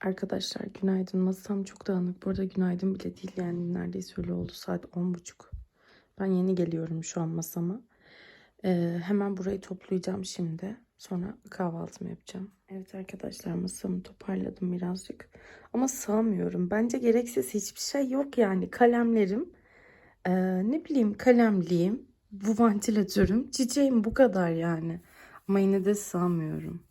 Arkadaşlar günaydın. Masam çok dağınık. Bu arada günaydın bile değil yani neredeyse öyle oldu. Saat 10.30. Ben yeni geliyorum şu an masama. Ee, hemen burayı toplayacağım şimdi. Sonra kahvaltımı yapacağım. Evet arkadaşlar masamı toparladım birazcık. Ama sığamıyorum. Bence gereksiz hiçbir şey yok yani. Kalemlerim, ee, ne bileyim kalemliğim, bu vantilatörüm, çiçeğim bu kadar yani. Ama yine de sığamıyorum.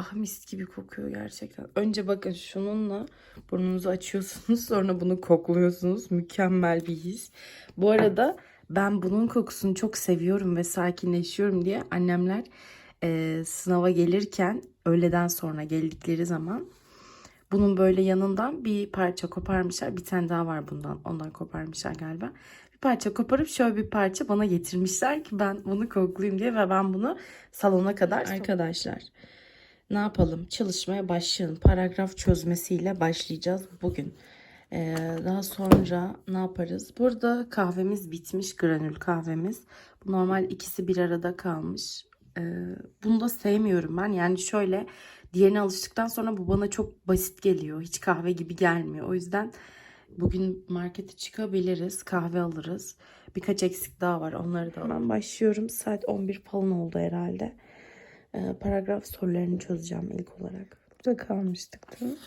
Ah mis gibi kokuyor gerçekten. Önce bakın şununla burnunuzu açıyorsunuz sonra bunu kokluyorsunuz. Mükemmel bir his. Bu arada ben bunun kokusunu çok seviyorum ve sakinleşiyorum diye annemler e, sınava gelirken öğleden sonra geldikleri zaman bunun böyle yanından bir parça koparmışlar. Bir tane daha var bundan. Ondan koparmışlar galiba. Bir parça koparıp şöyle bir parça bana getirmişler ki ben bunu koklayayım diye ve ben bunu salona kadar arkadaşlar. Ne yapalım? Çalışmaya başlayalım. Paragraf çözmesiyle başlayacağız bugün. Ee, daha sonra ne yaparız? Burada kahvemiz bitmiş. Granül kahvemiz. Normal ikisi bir arada kalmış. Ee, bunu da sevmiyorum ben. Yani şöyle diğerine alıştıktan sonra bu bana çok basit geliyor. Hiç kahve gibi gelmiyor. O yüzden bugün markete çıkabiliriz. Kahve alırız. Birkaç eksik daha var. Onları da hemen başlıyorum. Saat 11 falan oldu herhalde. Ee, paragraf sorularını çözeceğim ilk olarak. Burada kalmıştık değil mi?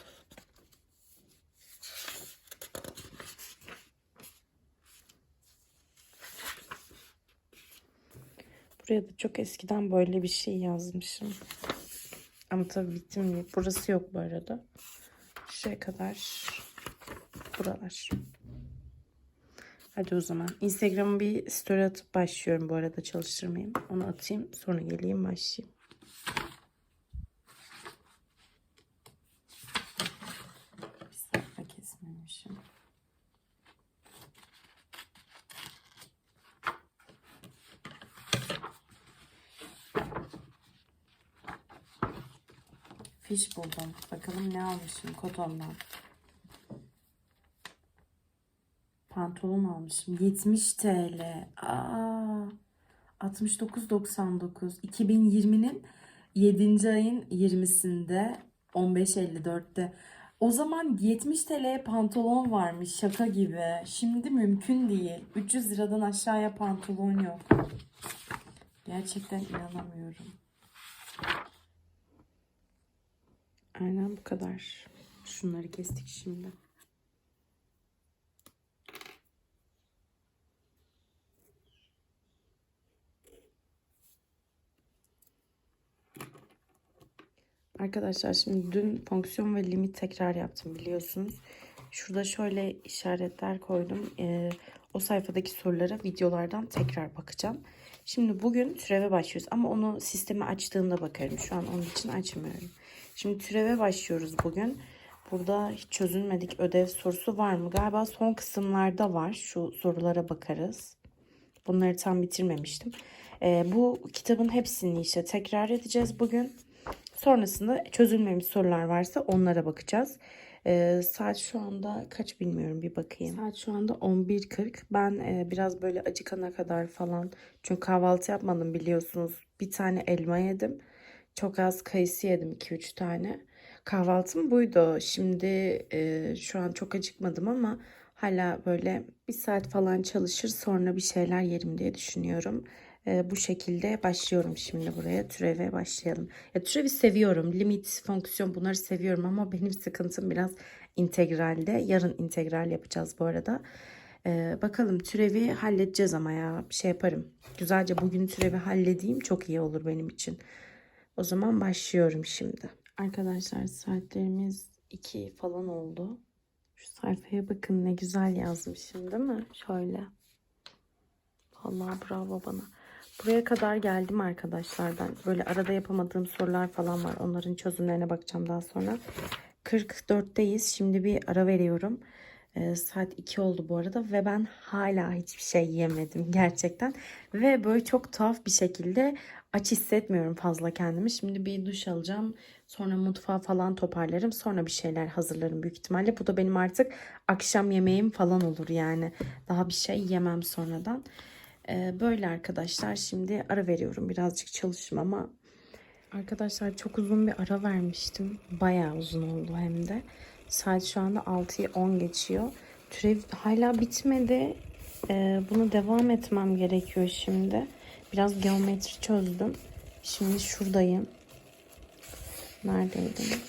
Buraya da çok eskiden böyle bir şey yazmışım. Ama tabii bitim. Burası yok bu arada. Şuraya kadar buralar. Hadi o zaman. Instagram'a bir story atıp başlıyorum bu arada çalıştırmayayım. Onu atayım sonra geleyim başlayayım. Fiş buldum. Bakalım ne almışım kotondan. Pantolon almışım. 70 TL. Aa, 69.99. 2020'nin 7. ayın 20'sinde 15.54'te. O zaman 70 TL'ye pantolon varmış şaka gibi. Şimdi mümkün değil. 300 liradan aşağıya pantolon yok. Gerçekten inanamıyorum. Aynen bu kadar. Şunları kestik şimdi. Arkadaşlar şimdi dün fonksiyon ve limit tekrar yaptım biliyorsunuz. Şurada şöyle işaretler koydum. Ee, o sayfadaki sorulara videolardan tekrar bakacağım. Şimdi bugün türeve başlıyoruz ama onu sistemi açtığımda bakarım. Şu an onun için açmıyorum. Şimdi türeve başlıyoruz bugün. Burada hiç çözülmedik ödev sorusu var mı? Galiba son kısımlarda var. Şu sorulara bakarız. Bunları tam bitirmemiştim. Ee, bu kitabın hepsini işte tekrar edeceğiz bugün. Sonrasında çözülmemiş sorular varsa onlara bakacağız. Ee, saat şu anda kaç bilmiyorum bir bakayım. Saat şu anda 11.40. Ben e, biraz böyle acıkana kadar falan çünkü kahvaltı yapmadım biliyorsunuz. Bir tane elma yedim. Çok az kayısı yedim 2-3 tane. Kahvaltım buydu. Şimdi e, şu an çok acıkmadım ama hala böyle bir saat falan çalışır sonra bir şeyler yerim diye düşünüyorum. E, bu şekilde başlıyorum şimdi buraya. Türeve başlayalım. Ya türevi seviyorum. Limit, fonksiyon bunları seviyorum ama benim sıkıntım biraz integralde. Yarın integral yapacağız bu arada. E, bakalım türevi halledeceğiz ama ya bir şey yaparım. Güzelce bugün türevi halledeyim çok iyi olur benim için. O zaman başlıyorum şimdi. Arkadaşlar saatlerimiz 2 falan oldu. Şu sayfaya bakın ne güzel yazmışım değil mi? Şöyle. Vallahi bravo bana. Buraya kadar geldim arkadaşlar ben. Böyle arada yapamadığım sorular falan var. Onların çözümlerine bakacağım daha sonra. 44'teyiz. Şimdi bir ara veriyorum. Ee, saat 2 oldu bu arada ve ben hala hiçbir şey yemedim gerçekten. Ve böyle çok tuhaf bir şekilde aç hissetmiyorum fazla kendimi. Şimdi bir duş alacağım. Sonra mutfağı falan toparlarım. Sonra bir şeyler hazırlarım büyük ihtimalle. Bu da benim artık akşam yemeğim falan olur yani. Daha bir şey yemem sonradan. Ee, böyle arkadaşlar şimdi ara veriyorum. Birazcık çalışım ama Arkadaşlar çok uzun bir ara vermiştim. Bayağı uzun oldu hem de. Saat şu anda 6'yı 10 geçiyor. Türev hala bitmedi. Ee, bunu devam etmem gerekiyor şimdi. Biraz geometri çözdüm. Şimdi şuradayım. Neredeydim?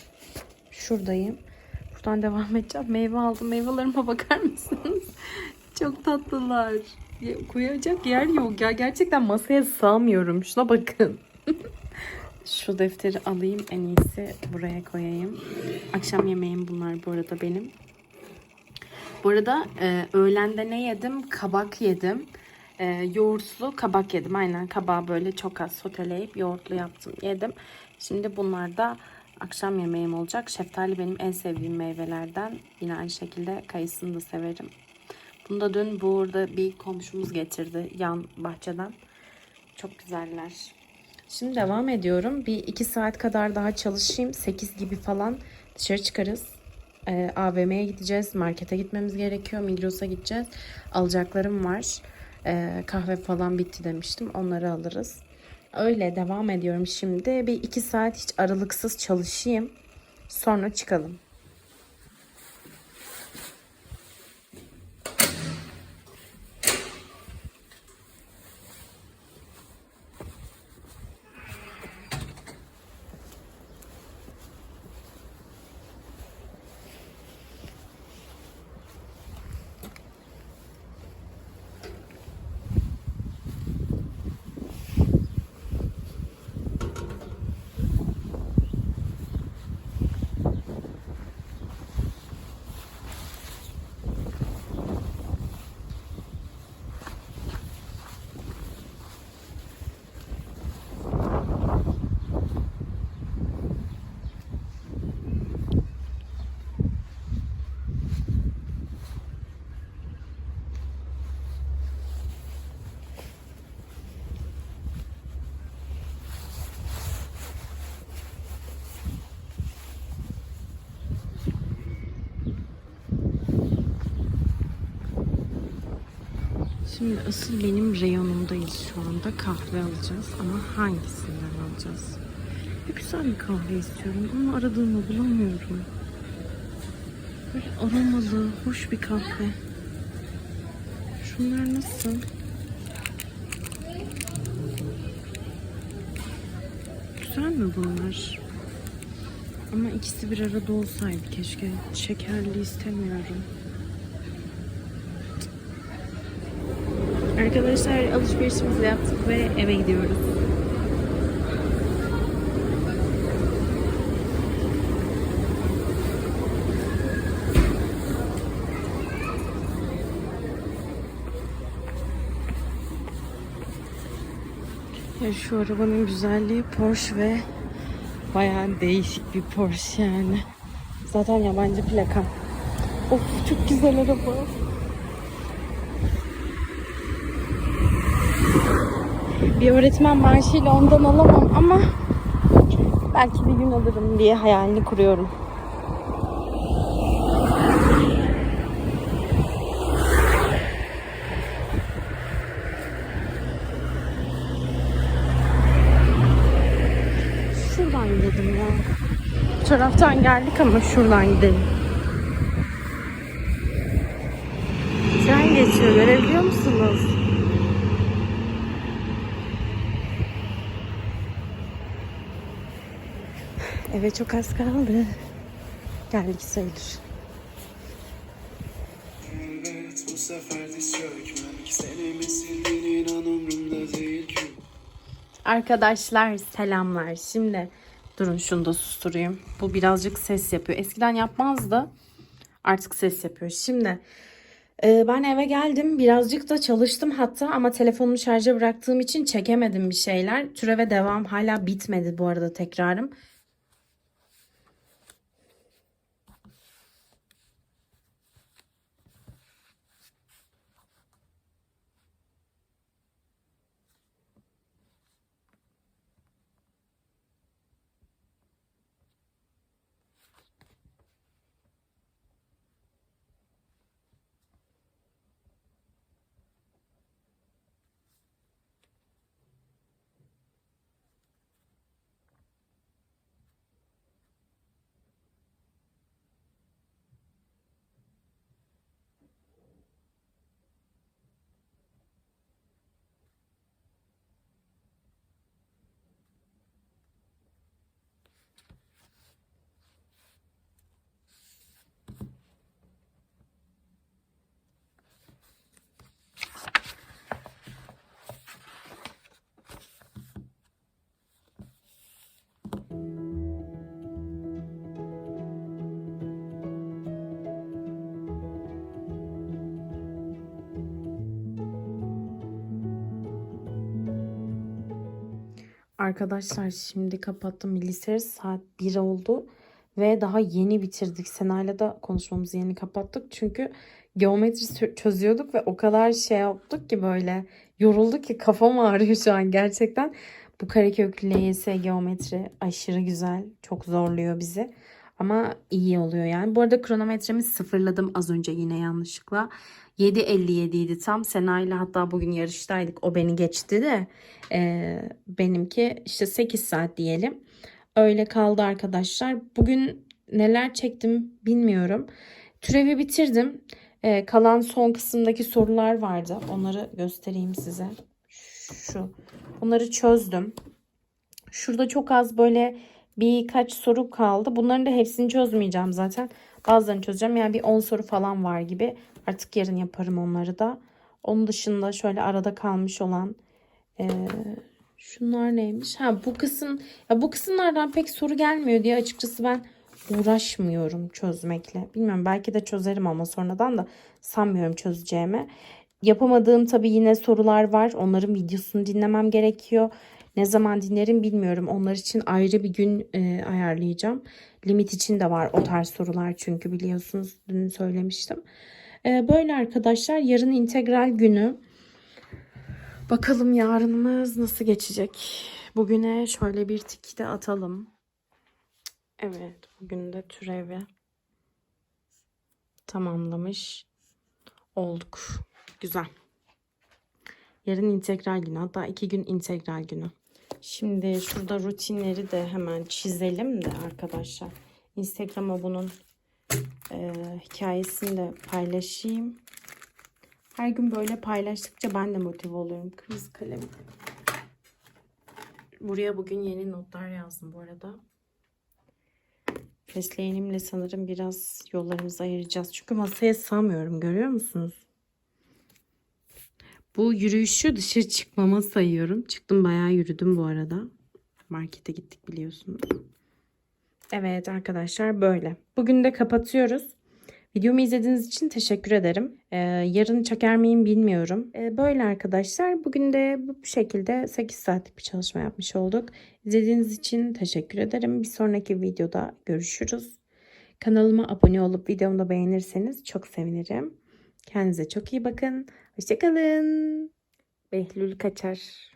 Şuradayım. Buradan devam edeceğim. Meyve aldım. Meyvelerime bakar mısınız? Çok tatlılar. Ya, koyacak yer yok ya. Gerçekten masaya sığamıyorum. Şuna bakın. Şu defteri alayım en iyisi buraya koyayım. Akşam yemeğim bunlar bu arada benim. Bu arada e, öğlende ne yedim? Kabak yedim. E, yoğurtlu kabak yedim. Aynen kabağı böyle çok az soteleyip yoğurtlu yaptım yedim. Şimdi bunlar da akşam yemeğim olacak. Şeftali benim en sevdiğim meyvelerden. Yine aynı şekilde kayısını da severim. Bunu da dün burada bir komşumuz getirdi yan bahçeden. Çok güzeller. Şimdi devam ediyorum. Bir iki saat kadar daha çalışayım. 8 gibi falan dışarı çıkarız. Ee, AVM'ye gideceğiz. Markete gitmemiz gerekiyor. Migros'a gideceğiz. Alacaklarım var. Ee, kahve falan bitti demiştim. Onları alırız. Öyle devam ediyorum şimdi. Bir iki saat hiç aralıksız çalışayım. Sonra çıkalım. Şimdi asıl benim reyonumdayız şu anda. Kahve alacağız ama hangisinden alacağız? Bir güzel bir kahve istiyorum ama aradığımı bulamıyorum. Böyle aromalı, hoş bir kahve. Şunlar nasıl? Güzel mi bunlar? Ama ikisi bir arada olsaydı keşke. Şekerli istemiyorum. Arkadaşlar alışverişimizi yaptık ve eve gidiyoruz. Ya şu arabanın güzelliği Porsche ve bayağı değişik bir Porsche yani. Zaten yabancı plaka. Of çok güzel araba. Bir öğretmen maaşıyla ondan alamam ama belki bir gün alırım diye hayalini kuruyorum. Şuradan gidelim ya. Bu taraftan geldik ama şuradan gidelim. Tren geçiyor görebiliyor musunuz? Eve çok az kaldı. Geldik sayılır. Bu sefer diz çökmem Seni mi sildin inan umurumda değil ki Arkadaşlar selamlar. Şimdi durun şunu da susturayım. Bu birazcık ses yapıyor. Eskiden yapmazdı. Artık ses yapıyor. Şimdi e, ben eve geldim. Birazcık da çalıştım hatta ama telefonumu şarja bıraktığım için çekemedim bir şeyler. Türeve devam hala bitmedi bu arada tekrarım. Arkadaşlar şimdi kapattım bilgisayarı. Saat 1 oldu. Ve daha yeni bitirdik. Sena'yla da konuşmamızı yeni kapattık. Çünkü geometri çö- çözüyorduk ve o kadar şey yaptık ki böyle yorulduk ki kafam ağrıyor şu an gerçekten. Bu kareköklü LYS geometri aşırı güzel. Çok zorluyor bizi. Ama iyi oluyor yani. Bu arada kronometremi sıfırladım az önce yine yanlışlıkla. 7.57 idi tam. Sena'yla hatta bugün yarıştaydık. O beni geçti de e, benimki işte 8 saat diyelim. Öyle kaldı arkadaşlar. Bugün neler çektim bilmiyorum. Türevi bitirdim. E, kalan son kısımdaki sorular vardı. Onları göstereyim size. Şu. Bunları çözdüm. Şurada çok az böyle birkaç soru kaldı. Bunların da hepsini çözmeyeceğim zaten. Bazılarını çözeceğim. Yani bir 10 soru falan var gibi. Artık yarın yaparım onları da. Onun dışında şöyle arada kalmış olan eee, şunlar neymiş? Ha bu kısım ya bu kısımlardan pek soru gelmiyor diye açıkçası ben uğraşmıyorum çözmekle. Bilmiyorum belki de çözerim ama sonradan da sanmıyorum çözeceğimi. Yapamadığım tabii yine sorular var. Onların videosunu dinlemem gerekiyor. Ne zaman dinlerim bilmiyorum. Onlar için ayrı bir gün e, ayarlayacağım. Limit için de var o tarz sorular çünkü biliyorsunuz dün söylemiştim. E, böyle arkadaşlar yarın integral günü. Bakalım yarınımız nasıl geçecek. Bugüne şöyle bir tiki de atalım. Evet bugün de türevi tamamlamış olduk. Güzel. Yarın integral günü hatta iki gün integral günü. Şimdi şurada rutinleri de hemen çizelim de arkadaşlar. Instagram'a bunun e, hikayesini de paylaşayım. Her gün böyle paylaştıkça ben de motive oluyorum. Kırmızı kalem. Buraya bugün yeni notlar yazdım bu arada. Fesleğenimle sanırım biraz yollarımızı ayıracağız. Çünkü masaya sığamıyorum görüyor musunuz? Bu yürüyüşü dışarı çıkmama sayıyorum. Çıktım bayağı yürüdüm bu arada. Markete gittik biliyorsunuz. Evet arkadaşlar böyle. Bugün de kapatıyoruz. Videomu izlediğiniz için teşekkür ederim. Ee, yarın çeker miyim bilmiyorum. Ee, böyle arkadaşlar. Bugün de bu şekilde 8 saatlik bir çalışma yapmış olduk. İzlediğiniz için teşekkür ederim. Bir sonraki videoda görüşürüz. Kanalıma abone olup videomu da beğenirseniz çok sevinirim. Kendinize çok iyi bakın. Hoşçakalın. Behlül Kaçar.